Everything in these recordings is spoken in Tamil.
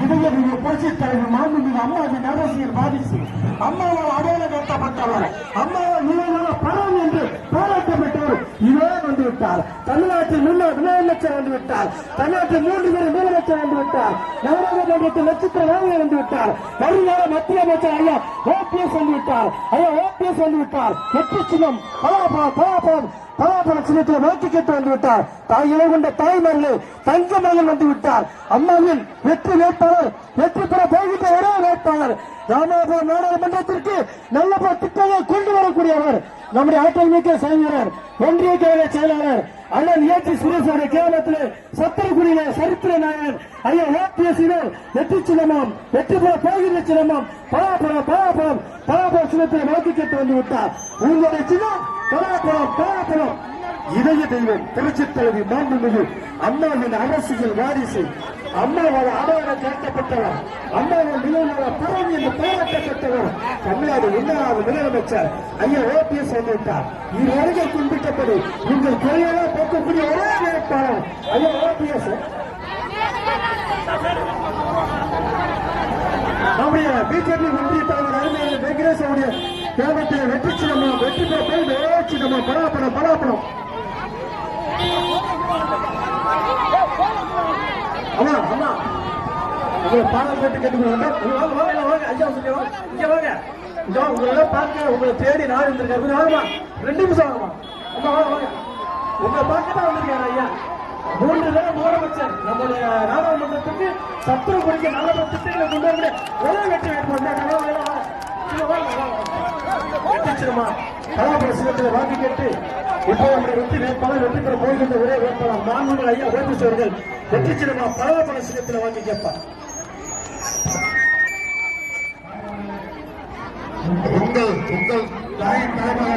இதய புரட்சி தலைவர் மாண்புமிகு அம்மாவின் அரசியல் வாரிசு அம்மாவால் அடையாளம் அம்மாவால் நிலையான பணம் என்று பாராட்டப்பட்டவர் இதே வந்து விட்டார் தமிழ்நாட்டில் முதலமைச்சர் வந்து விட்டார் தமிழ்நாட்டில் மூன்று பேர் முதலமைச்சர் வந்து விட்டார் நாடாளுமன்றத்தில் நட்சத்திர நாயகர் வந்து விட்டார் வருங்கால மத்திய அமைச்சர் ஐயா ஓபிஎஸ் வந்து விட்டார் ஐயா ஓபிஎஸ் வந்து விட்டார் வெற்றி சின்னம் பலாபலம் பலாபலம் பலாபல சின்னத்தில் நோக்கி கேட்டு வந்து விட்டார் தாய் இலை கொண்ட தாய்மார்களே தங்க மகன் வந்து விட்டார் அம்மாவின் வெற்றி வேட்பாளர் வெற்றி பெற போகின்ற ஒரே வேட்பாளர் ராமநாதபுரம் நாடாளுமன்றத்திற்கு நல்ல திட்டங்களை கொண்டு வரக்கூடியவர் நம்முடைய ஆற்றல் மிக்க செயலாளர் ஒன்றிய கழக செயலாளர் அண்ணன் ஏற்றி சுரேஷோட கேரளத்தில் சத்திரகுடியில சரித்திர நாயகன் ஐயா ஓபிஎஸ் வெற்றி சின்னமும் வெற்றி பெற போகின்ற சின்னமும் பலாபலம் பலாபலம் பலாபல சின்னத்தில் நோக்கி கேட்டு வந்து விட்டார். உங்களுடைய சின்னம் பலாபலம் பலாபலம் இதய தெய்வம் திருச்சி தலைவி மாண்புமிகு அண்ணாவின் அரசியல் வாரிசு அம்மாவோட அடையாளம் சேர்க்கப்பட்டவர் அம்மாவோட நிலையிலான பரம் என்று பாராட்டப்பட்டவர் தமிழ்நாடு முன்னாள் முதலமைச்சர் ஐயா ஓபிஎஸ் வந்துவிட்டார். இரு அருகே குறிப்பிட்டபடி உங்கள் குறையெல்லாம் போக்கக்கூடிய ஒரே வேட்பாளர் ஐயா ஓபிஎஸ். நம்முடைய பிஜேபி ஒன்றிய தலைவர் அருமையான வெங்கடேஷ் அவருடைய கிராமத்தில் வெற்றி சின்னமா வெற்றி பெற போய் சின்னமா பலாப்பழம் பலாப்பழம் அம்மா அம்மா உங்களை பாடல் கேட்டு கேட்டுக்கணும் வாங்க வாங்க வாங்க ஐயா இங்க வாங்க இங்க வாங்க. இங்க உங்களை பார்க்க உங்களை தேடி நான் இருந்திருக்கேன் ஆகுமா ரெண்டு நிமிஷம் ஆகுமா? அம்மா வாங்க வாங்க. உங்களை பார்க்க தான் வந்திருக்காரு ஐயா. மூன்று தடவை முதலமைச்சர் நம்முடைய நாடாளுமன்றத்துக்கு சத்துரு குடிக்க நல்ல பல திட்டங்களை கொண்டு வந்து ஒரே வெற்றி வேட்பாளர் வெற்றிச்சிருமா கலாபுர சிவத்தில் வாங்கி. கேட்டு இப்போ அவருடைய வெற்றி வேட்பாளர் வெற்றி பெற போகின்ற ஒரே வேட்பாளர் மாண்புகள் ஐயா ஓபிஎஸ் அவர்கள். பல பல சிவத்தில் வாங்கி கேட்பார். உங்கள் உங்கள் தாய் தாய்மார்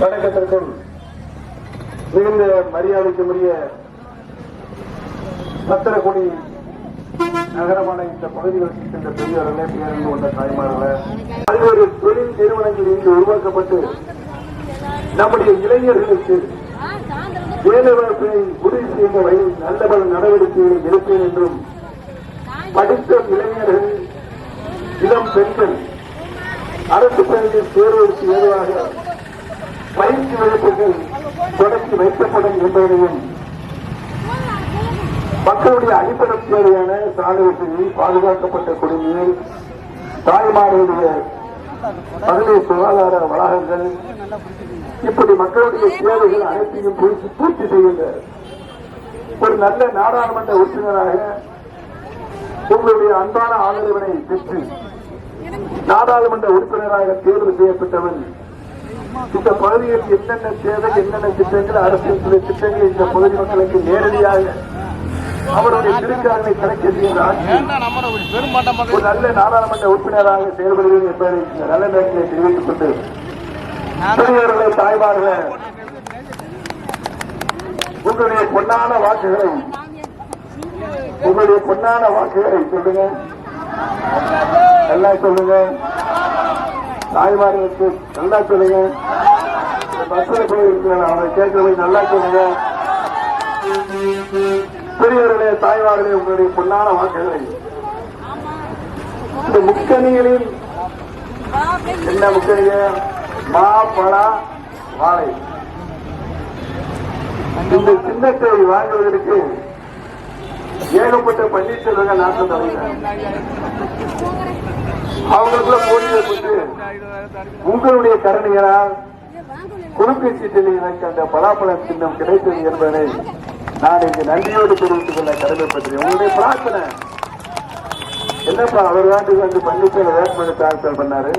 வணக்கத்திற்கும் மிகுந்த மரியாதைக்குரிய சத்திரக்குடி நகரமான இந்த பகுதிகளுக்கு இருக்கின்ற பெரியவர்களே பேருந்து கொண்ட தாய்மார்களே பல்வேறு தொழில் நிறுவனங்கள் இங்கு உருவாக்கப்பட்டு நம்முடைய இளைஞர்களுக்கு வேலைவாய்ப்பை உறுதி செய்யும் வகையில் நல்ல பல நடவடிக்கைகளை எடுப்பேன் என்றும் படித்த இளைஞர்கள் இளம் பெண்கள் அரசு பள்ளியில் தேர்வதற்கு ஏதுவாக பயிற்சி வகுப்புகள் தொடங்கி வைக்கப்படும் என்பதையும் மக்களுடைய அடிப்படை தேவையான சாலை வசதி பாதுகாக்கப்பட்ட குடிநீர் தாய்மார்களுடைய மகளிர் சுகாதார வளாகங்கள் இப்படி மக்களுடைய தேவைகள் அனைத்தையும் பூர்த்தி செய்கின்ற ஒரு நல்ல நாடாளுமன்ற உறுப்பினராக உங்களுடைய அன்பான ஆதரவினை பெற்று நாடாளுமன்ற உறுப்பினராக தேர்வு செய்யப்பட்டவன் இந்த பகுதியில் என்னென்ன தேவை என்னென்ன திட்டங்கள் அரசியல் சில திட்டங்கள் இந்த பகுதி மக்களுக்கு நேரடியாக அவருடைய திருக்காரனை கிடைக்க செய்கிறார் ஒரு நல்ல நாடாளுமன்ற உறுப்பினராக செயல்படுவது என்பதை இந்த நல்ல நேரத்தை தெரிவித்துக் கொண்டு பெரியவர்களை தாய்மார்களே உங்களுடைய பொன்னான வாக்குகளை உங்களுடைய பொன்னான வாக்குகளை சொல்லுங்க. நல்லா சொல்லுங்க. தாய்மார்களுக்கு நல்லா சொல்லுங்க. பஸ்ல இருக்கிற அவங்களை கேட்கறது நல்லா சொல்லுங்க. பெரியவர்களே தாய்மார்களே உங்களுடைய பொன்னான வாக்குகளை. இந்த முக்கணிகளில் என்ன முக்கணிக மா பழா வாழை. இந்த சின்னத்தை வாங்குவதற்கு ஏகப்பட்ட பன்னீர்செல்வங்கள் நாட்டில் தலைவர் அவங்களுக்குள்ள போட்டியை கொண்டு உங்களுடைய கருணைகளால் குறுக்கு சீட்டில் எனக்கு அந்த பலாப்பழம் சின்னம் கிடைத்தது என்பதை நான் இங்கு நன்றியோடு தெரிவித்துக் கொள்ள கடமைப்பட்டேன் உங்களுடைய பிரார்த்தனை. என்னப்பா அவர் நாட்டுக்கு வந்து பன்னீர்செல்வம் வேட்புமனு தாக்கல் பண்ணாரு?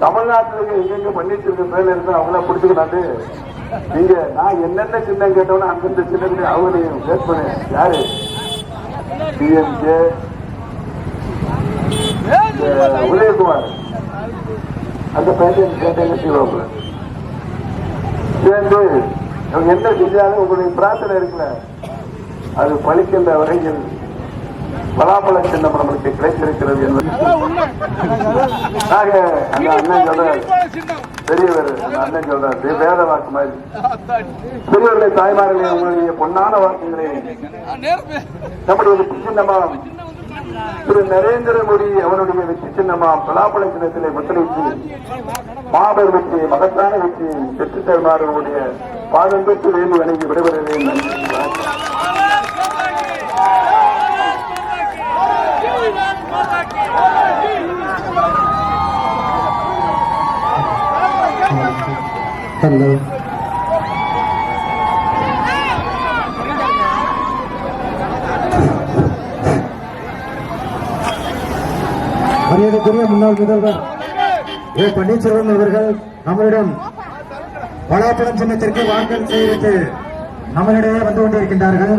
தமிழ்நாட்டுல எங்கெங்க பன்னீர்செல்வம் மேல இருந்து அவங்கள பிடிச்சுக்கிட்டாண்டு நீங்க நான் என்னென்ன சின்னம் கேட்டோம்னா அந்தந்த சின்னத்துல அவங்களையும் பேஸ் பண்ண யாரு? டிஎம்கே உதயகுமார். அந்த பையன் கேட்டேங்க சிவப்பு சேர்ந்து அவங்க என்ன செஞ்சாலும் உங்களுடைய பிரார்த்தனை இருக்குல்ல? அது பழிக்கின்ற வரையில் பலாபல சின்னம் நம்மளுக்கு கிடைத்திருக்கிறது என்பது. ஆக அந்த அண்ணன் சொல்றாரு. பெரியவர் அந்த அண்ணன் சொல்றாரு. வேத வாக்கு மாதிரி. பெரியவர்களை தாய்மார்களே உங்களுடைய பொன்னான வாக்குங்களே நம்முடைய வெற்றி சின்னமாம். திரு நரேந்திர மோடி அவருடைய வெற்றி சின்னமாம். பலாபல சின்னத்திலே முத்திரைத்து மாபெரும் வெற்றியை மகத்தான வெற்றியை பெற்றுத் தருமாறு உங்களுடைய பாதம் வேண்டி வணங்கி விடைபெறுகிறேன். நன்றி ஹலோ மரியாதைக்குரிய முன்னாள் முதல்வர் ஏ. பன்னீர்செல்வம் அவர்கள் நம்மளிடம் பலாப்பழம் சின்னத்திற்கு வாக்கள் செய்து நம்மளிடையே வந்து கொண்டிருக்கின்றார்கள்.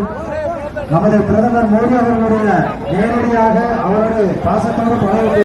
நமது பிரதமர் மோடி அவர்களுடைய நேரடியாக அவருடைய பாசத்தோடு பல